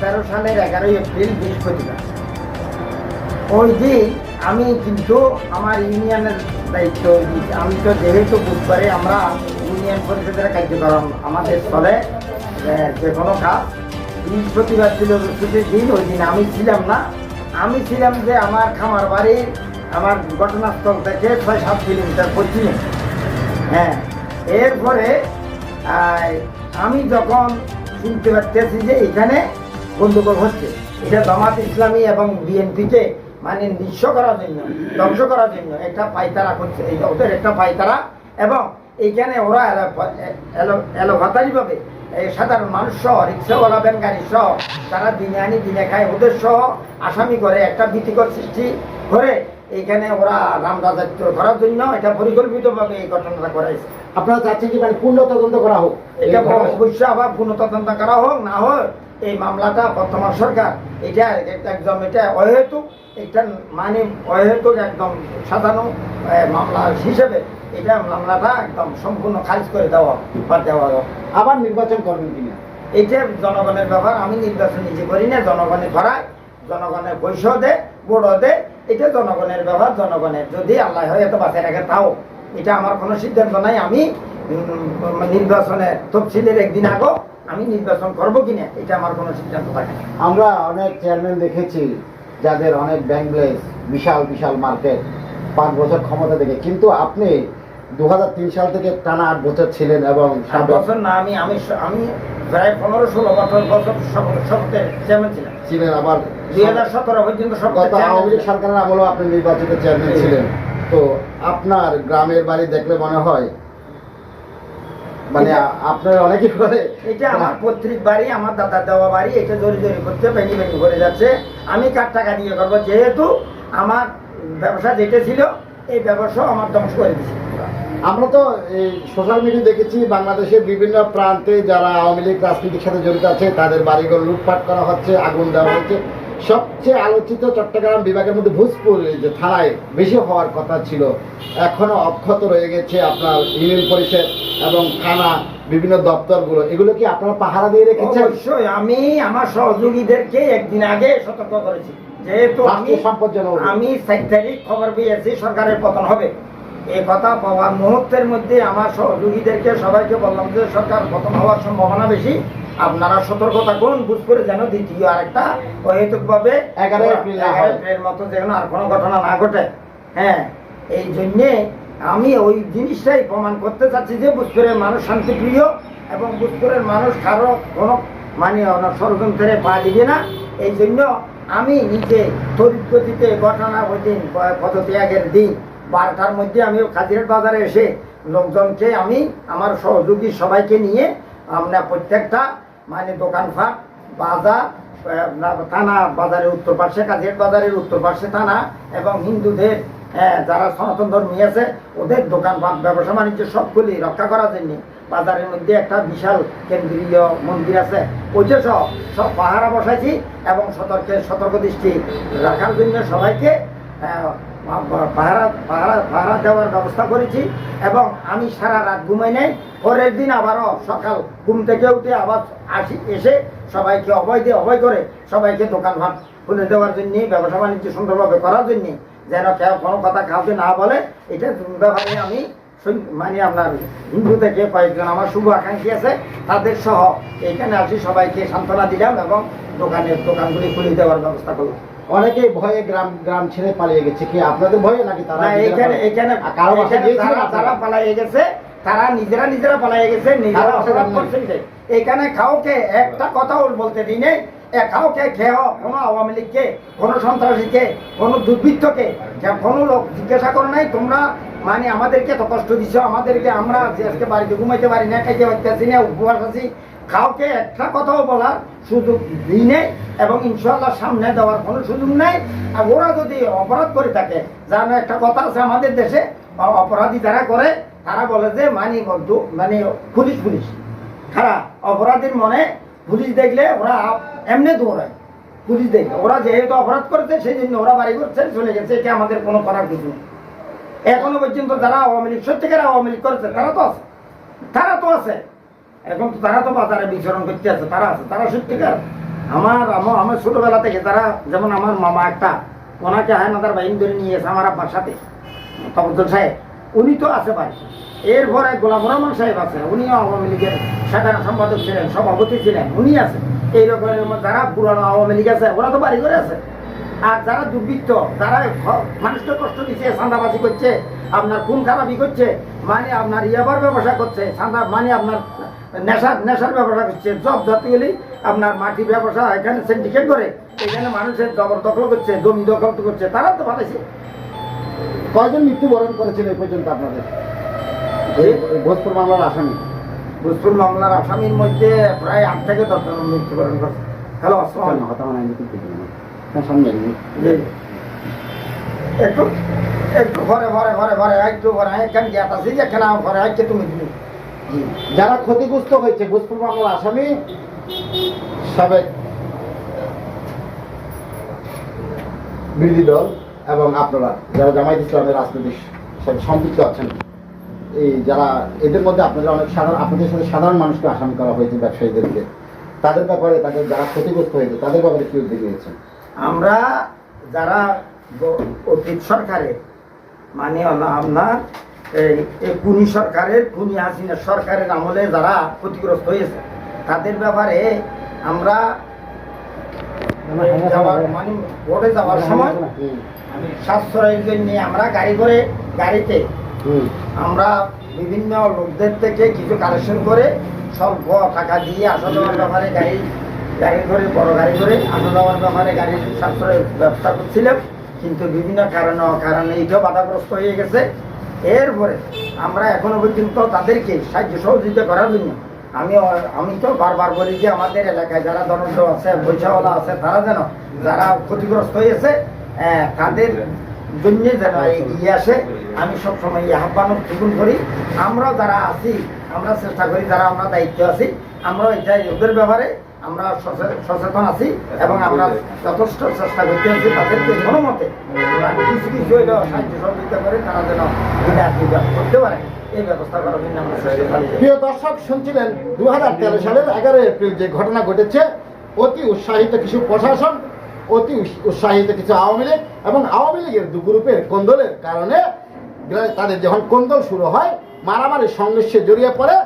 তেরো সালের এগারোই এপ্রিল বৃহস্পতিবার। ওই দিন আমি কিন্তু আমার ইউনিয়নের দায়িত্ব আমি তো যেহেতু বুধবারে আমরা ইউনিয়ন পরিষদের কার্যক্রম আমাদের চলে যে কোনো কাজ বৃহস্পতিবার ছিল, ছুটির দিন, ওই দিন আমি ছিলাম না। আমি ছিলাম যে আমার খামার বাড়ি, আমার ঘটনাস্থল থেকে ছয় সাত কিলোমিটার পশ্চিমে। হ্যাঁ এরপরে আমি যখন শুনতে পারতেছি যে এখানে গন্ডগোল হচ্ছে এটা জামাত ইসলামী এবং বিএনপিকে মানে নিঃস্ব করার জন্য ধ্বংস করার জন্য একটা পাইতারা করছে এটা ওদের একটা পাইতারা। এবং এইখানে ওরা এলোভাতারিভাবে এই সাধারণ মানুষ সহ রিক্সাওয়ালা গাড়ি সহ তারা দিনে আনি দিনে খায় ওদের সহ আসামি করে একটা ভীতিকর সৃষ্টি করে এইখানে ওরা রাম রাজত্ব করার জন্য এটা পরিকল্পিতভাবে এই ঘটনাটা করাইছে। আপনারা চাচ্ছেন কি মানে পূর্ণ তদন্ত করা হোক? এটা এই অবশ্যই আবার পুনঃ তদন্ত করা হোক না হোক এই মামলাটা বর্তমান সরকার এটা এটা একদম এটা অহেতুক এটা মানে অহেতুক একদম সাধারণ মামলা হিসেবে এটা মামলাটা একদম সম্পূর্ণ খারিজ করে দেওয়া বা দেওয়া হোক আবার নির্বাচন করবেন কিনা? এটা জনগণের ব্যাপার আমি নির্বাচন নিজে করি না জনগণের ধরায় জনগণের পয়সা দে বড় দে এটা জনগণের ব্যাপার জনগণের যদি আল্লাহ হয় এত বাঁচিয়ে রাখে তাও। এটা আমার কোনো সিদ্ধান্ত নাই আমি উম, নির্বাচনের তফসিলের একদিন আগো আমি নির্বাচন করব কিনা এটা আমার কোনো সিদ্ধান্ত থাকে আমরা অনেক চেয়ারম্যান দেখেছি যাদের অনেক ব্যাংক ব্যালেন্স বিশাল বিশাল মার্কেট পাঁচ বছর ক্ষমতা দেখে। কিন্তু আপনি দু হাজার তিন সাল থেকে টানা আট বছর ছিলেন এবং সাবেক বছর না আমি আমি আমি প্রায় পনেরো ষোলো বছর বছর সপ্তাহে চেয়ারম্যান ছিলাম। ছিলেন আবার দুই হাজার সতেরো পর্যন্ত গত আওয়ামী লীগ সরকারের আমলেও আপনি নির্বাচিত চেয়ারম্যান ছিলেন। তো আপনার গ্রামের বাড়ি দেখলে মনে হয় মানে আপনার অনেকে করে। এটা আমার পৈতৃক বাড়ি আমার দাদার দেওয়া বাড়ি এটা জোরে জোরে করছে ভেঙে ভেঙে করে যাচ্ছে। আমি কার টাকা দিয়ে করব যেহেতু আমার ব্যবসা যেটা ছিল এই ব্যবসা আমার ধ্বংস করে দিচ্ছে আমরা তো এই সোশ্যাল মিডিয়া দেখেছি বাংলাদেশের বিভিন্ন প্রান্তে যারা আওয়ামী লীগ রাজনীতির সাথে জড়িত আছে তাদের বাড়িঘর লুটপাট করা হচ্ছে আগুন দেওয়া হচ্ছে। সবচেয়ে আলোচিত চট্টগ্রাম বিভাগের মধ্যে ভোজপুর যে থানায় বেশি হওয়ার কথা ছিল এখনও অক্ষত রয়ে গেছে আপনার ইউনিয়ন পরিষদ এবং থানা বিভিন্ন দপ্তরগুলো। এগুলো কি আপনারা পাহারা দিয়ে রেখেছেন? অবশ্যই আমি আমার সহযোগীদেরকে একদিন আগে সতর্ক করেছি। যেহেতু আমি সম্পদ আমি তারিখ খবর পেয়েছি সরকারের পতন হবে। এই কথা পাওয়ার মুহূর্তের মধ্যে আমার সহযোগীদেরকে সবাইকে বললাম যে সরকার পতন হওয়ার সম্ভাবনা বেশি। আপনারা সতর্ক থাকুন বুঝ করে যেন দ্বিতীয় আরেকটা অহেতুক ভাবে এগারো এপ্রিল এপ্রিলের মতো যেন আর কোনো ঘটনা না ঘটে। হ্যাঁ এই জন্যে আমি ওই জিনিসটাই প্রমাণ করতে চাচ্ছি যে বুঝপুরের মানুষ শান্তিপ্রিয় এবং বুঝপুরের মানুষ কারও কোনো মানে ষড়যন্ত্রে পা দিবে না। এই জন্য আমি নিজে তড়িৎ গতিতে ঘটনা ওই দিন পদত্যাগের দিন। বারোটার মধ্যে আমি কাজিরের বাজারে এসে লোকজনকে আমি আমার সহযোগী সবাইকে নিয়ে আমরা প্রত্যেকটা মানে দোকানপাট বাজার থানা বাজারের উত্তর পার্শ্বে কাজের বাজারের উত্তর পার্শ্বে থানা এবং হিন্দুদের আহ, যারা সনাতন ধর্মী আছে ওদের দোকানপাট ব্যবসা বাণিজ্য সবগুলি রক্ষা করার জন্য বাজারের মধ্যে একটা বিশাল কেন্দ্রীয় মন্দির আছে। ওইটা সহ সব পাহারা বসাইছি এবং সতর্কের সতর্ক দৃষ্টি রাখার জন্য সবাইকে পাহারা পাহারা পাহারা দেওয়ার ব্যবস্থা করেছি এবং আমি সারা রাত ঘুমাই নাই। পরের দিন আবারও সকাল ঘুম থেকে উঠে আবার আসি, এসে সবাইকে অভয় দিয়ে অভয় করে সবাইকে দোকানপাট খুলে দেওয়ার জন্য, ব্যবসা বাণিজ্য সুন্দরভাবে করার জন্য যেন কেউ কোনো কথা কাউকে না বলে, এটা ব্যাপারে আমি মানে আপনার হিন্দু থেকে কয়েকজন আমার শুভ আকাঙ্ক্ষী আছে, তাদের সহ এখানে আসি সবাইকে সান্ত্বনা দিলাম এবং দোকানের দোকানগুলি খুলে দেওয়ার ব্যবস্থা করলাম। অনেকেই ভয়ে গ্রাম গ্রাম ছেড়ে পালিয়ে গেছে কি আপনাদের ভয়ে নাকি তারা এখানে এখানে কারও? যারা পালাইয়ে গেছে তারা নিজেরা নিজেরা পালাইয়ে গেছে নিজেরা অপরাধ? এখানে কাউকে একটা কথাও বলতে দিই নেই কাউকে কোনো আওয়ামী লীগকে কোনো সন্ত্রাসীকে কোনো দুর্বৃত্তকে কোনো লোক জিজ্ঞাসা করে নাই তোমরা মানে আমাদেরকে এত কষ্ট দিচ্ছ আমাদেরকে আমরা আজকে বাড়িতে ঘুমাইতে পারি না খাইতে পারতেছি না উপবাস আছি কাউকে একটা কথাও বলার সুযোগ দিই নেই এবং ইনশাল্লাহ সামনে দেওয়ার কোনো সুযোগ নেই। আর ওরা যদি অপরাধ করে থাকে, জানো একটা কথা আছে আমাদের দেশে, অপরাধী যারা করে, তারা বলে যে, মানি মানে পুলিশ পুলিশ। খারাপ অপরাধীর মনে পুলিশ দেখলে ওরা এমনি দৌড়ায়। পুলিশ দেখলে। ওরা যেহেতু অপরাধ করেছে সেই জন্য ওরা বাড়ি করছে, চলে গেছে, এটা আমাদের কোনো করার কিছু এখনও পর্যন্ত যারা আওয়ামী লীগ, সত্যিকার আওয়ামী লীগ করেছে, তারা তো আছে। তারা তো আছে। এখন তো তারা তো বাজারে বিচরণ করতে আছে, তারা আছে, তারা সত্যিকার। আমার আমার ছোটবেলা থেকে তারা, যেমন আমার মামা একটা, ওনাকে হায়নাদার বাহিনী ধরে নিয়ে এসে আমার আব্বার সাথে তবদ্দুল সাহেব। উনি তো আছে ভাই এরপরে গোলাম রহমান সাহেব আছে, উনিও আওয়ামী লীগের সাধারণ সম্পাদক ছিলেন, সভাপতি ছিলেন, উনি আছে। এই রকমের যারা পুরানো আওয়ামী লীগ আছে, ওরা তো বাড়ি করে আছে। আর যারা দুর্বৃত্ত হ- মানুষকে কষ্ট দিচ্ছে, চাঁদাবাজি করছে, আপনার খুন খারাপি করছে মানে আপনার ইয়াবার ব্যবসা করছে চাঁদা মানে আপনার নেশার নেশার ব্যবসা করছে জব জাতীয়লি আপনার মাটি ব্যবসা এখানে সিন্ডিকেট করে এখানে মানুষের জবরদখল করছে জমি দখল করছে তারা তো ভালোছে কয়জন মৃত্যুবরণ করেছেন এই পর্যন্ত আপনাদের? ভোজপুর মামলার আসামি। ভোজপুর মামলার আসামির মধ্যে প্রায় আট থেকে দশ জন মৃত্যুবরণ করছে। হ্যালো আসসালাম হতাম হ্যাঁ, সামনে। একটু একটু ঘরে ঘরে ঘরে ঘরে, একটু ঘরে এখানে জ্ঞাত আছি যে এখানে আমার ঘরে তুমি যারা ক্ষতিগ্রস্ত হয়েছে ভোজপুর মামলার আসামি, সাবেক বিরোধী দল এবং আপনারা, যারা জামায়াত ইসলামের রাজনৈতিক সাথে সম্পৃক্ত আছেন, এই যারা, এদের মধ্যে আপনাদের অনেক সাধারণ, আপনাদের সাথে সাধারণ মানুষকে আসামি করা হয়েছে ব্যবসায়ীদেরকে। তাদের ব্যাপারে তাদের যারা ক্ষতিগ্রস্ত হয়েছে, তাদের ব্যাপারে কি উদ্যোগ নিয়েছেন? আমরা যারা অতীত সরকারের মানে আপনার এই কুনি সরকারের কুনি হাসিনা সরকারের আমলে যারা ক্ষতিগ্রস্ত হয়েছে তাদের ব্যাপারে আমরা মানে ভোটে যাওয়ার সময় সাশ্রয়ের জন্য আমরা গাড়ি করে গাড়িতে আমরা বিভিন্ন লোকদের থেকে কিছু কালেকশন করে স্বল্প টাকা দিয়ে আসা যাওয়ার ব্যাপারে গাড়ি গাড়ি করে বড় গাড়ি করে আসা যাওয়ার ব্যাপারে গাড়ির সাশ্রয়ের ব্যবস্থা করছিলাম। কিন্তু বিভিন্ন কারণে কারণে এইটাও বাধাগ্রস্ত হয়ে গেছে। এরপরে আমরা এখনও পর্যন্ত তাদেরকে সাহায্য সহযোগিতা করার জন্য আমি আমি তো বারবার বলি যে আমাদের এলাকায় যারা দরিদ্র আছে, পয়সাওয়ালা আছে, তারা যেন, যারা ক্ষতিগ্রস্ত হয়েছে তাদের জন্য যেন এগিয়ে আসে। আমি সবসময় এই আহ্বান গ্রহণ করি। আমরাও যারা আছি, আমরা চেষ্টা করি, যারা আমরা দায়িত্ব আছি, আমরাও এটাই ওদের ব্যাপারে আমরা সচেতন আছি এবং আমরা যথেষ্ট চেষ্টা করতে আছি তাদেরকে কোনো মতে কিছু কিছু সাহায্য সহযোগিতা করে তারা যেন করতে পারে, এই ব্যবস্থা করার। প্রিয় দর্শক, শুনছিলেন দু হাজার তেরো সালের এগারো এপ্রিল যে ঘটনা ঘটেছে, অতি উৎসাহিত কিছু প্রশাসন, অতি উৎসাহিত কিছু আওয়ামী লীগ এবং আওয়ামী লীগের দু গ্রুপের কোন্দলের কারণে তাদের যখন কোন্দল শুরু হয় মারামারি সংঘর্ষে জড়িয়ে পড়ে,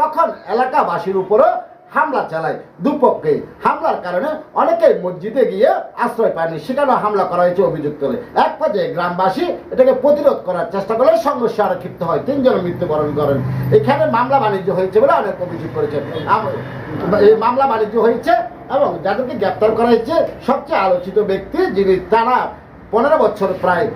তখন এলাকাবাসীর উপরও হামলা চালায় দুপক্ষে। হামলার কারণে অনেকেই মসজিদে গিয়ে আশ্রয় পায়নি, সেখানেও হামলা করা হয়েছে অভিযোগ করে এক পর্যায়ে গ্রামবাসী এটাকে প্রতিরোধ করার চেষ্টা করলে সংঘর্ষে আরও ক্ষিপ্ত হয়। তিনজন মৃত্যুবরণ করেন। এখানে মামলা বাণিজ্য হয়েছে বলে অনেক অভিযোগ করেছে। এই মামলা বাণিজ্য হয়েছে এবং যাদেরকে গ্রেপ্তার করা হয়েছে, সবচেয়ে আলোচিত ব্যক্তি যিনি টানা পনেরো বছর প্রায়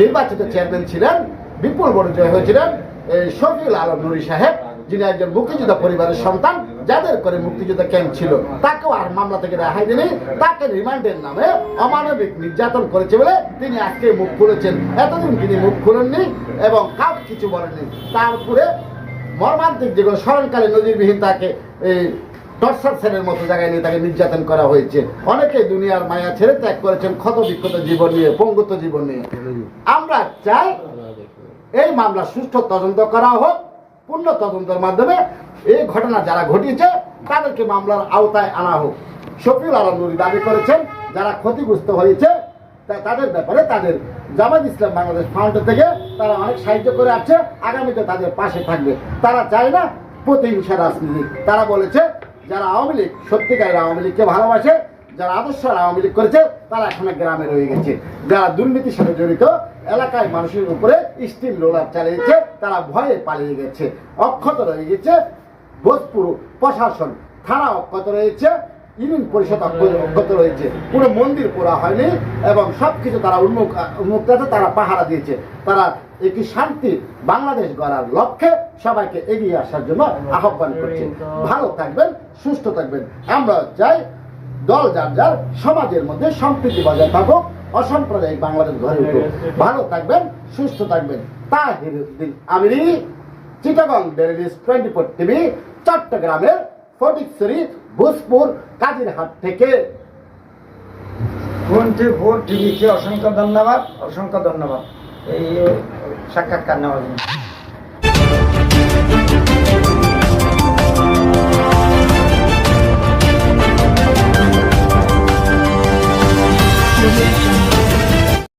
নির্বাচিত চেয়ারম্যান ছিলেন, বিপুল বড় জয় হয়েছিলেন, এই শফিউল আলম নুরি সাহেব। যিনি একজন মুক্তিযোদ্ধা পরিবারের সন্তান, যাদের করে মুক্তিযোদ্ধা ক্যাম্প ছিল, তাকেও আর মামলা থেকে রেহাই দিলেন তাকে রিমান্ডের নামে অমানবিক নির্যাতন করেছে বলে তিনি আজকে মুখ খুলেছেন। এতদিন তিনি মুখ খুলেননি এবং কাউ কিছু বলেননি। তারপরে মর্মান্তিক যেগুলো স্মরণকালে নজিরবিহীন তাকে এই টর্চার সেলের মতো জায়গায় নিয়ে তাকে নির্যাতন করা হয়েছে। অনেকে দুনিয়ার মায়া ছেড়ে ত্যাগ করেছেন ক্ষত বিক্ষত জীবন নিয়ে পঙ্গুত জীবন নিয়ে। আমরা চাই এই মামলা সুষ্ঠু তদন্ত করা হোক পূর্ণ তদন্তের মাধ্যমে এই ঘটনা যারা ঘটিয়েছে, তাদেরকে মামলার আওতায় আনা হোক। শফিউল আলম নুরি দাবি করেছেন, যারা ক্ষতিগ্রস্ত হয়েছে তাদের ব্যাপারে তাদের জামাত ইসলাম বাংলাদেশ ফাউন্ড থেকে তারা অনেক সাহায্য করে আসছে, আগামীতে তাদের পাশে থাকবে। তারা চায় না প্রতিহিংসা রাজনীতি। তারা বলেছে, যারা আওয়ামী লীগ, সত্যিকারের আওয়ামী লীগকে ভালোবাসে যারা আদর্শ আওয়ামী লীগ করেছে, তারা এখন গ্রামে রয়ে গেছে। যারা দুর্নীতির সাথে জড়িত, এলাকায় মানুষের উপরে স্টিম রোলার চালিয়েছে, তারা ভয়ে পালিয়ে গেছে। অক্ষত রয়ে গেছে ভোজপুর প্রশাসন। থানা অক্ষত রয়েছে, ইউনিয়ন পরিষদ অক্ষত রয়েছে। পুরো মন্দির পোড়া হয়নি এবং সবকিছু তারা উন্মুখ উন্মুক্ত আছে, তারা পাহারা দিয়েছে। তারা একটি শান্তি বাংলাদেশ গড়ার লক্ষ্যে সবাইকে এগিয়ে আসার জন্য আহ্বান করছে। ভালো থাকবেন, সুস্থ থাকবেন। আমরা চাই দল যার যার সমাজের মধ্যে সম্প্রীতি বজায় থাকুক, অসাম্প্রদায়িক বাংলাদেশ গড়ে উঠুক। ভালো থাকবেন, সুস্থ থাকবেন। Tahiruddin Amiri, Chittagong daily twenty four TV, চট্টগ্রামের ফটিকছড়ি, ভোজপুর, কাজিরহাট থেকে। টোয়েন্টি ফোর টিভিকে অসংখ্য ধন্যবাদ অসংখ্য ধন্যবাদ। এই সাক্ষাৎকার নেওয়ার জন্য। 我愿意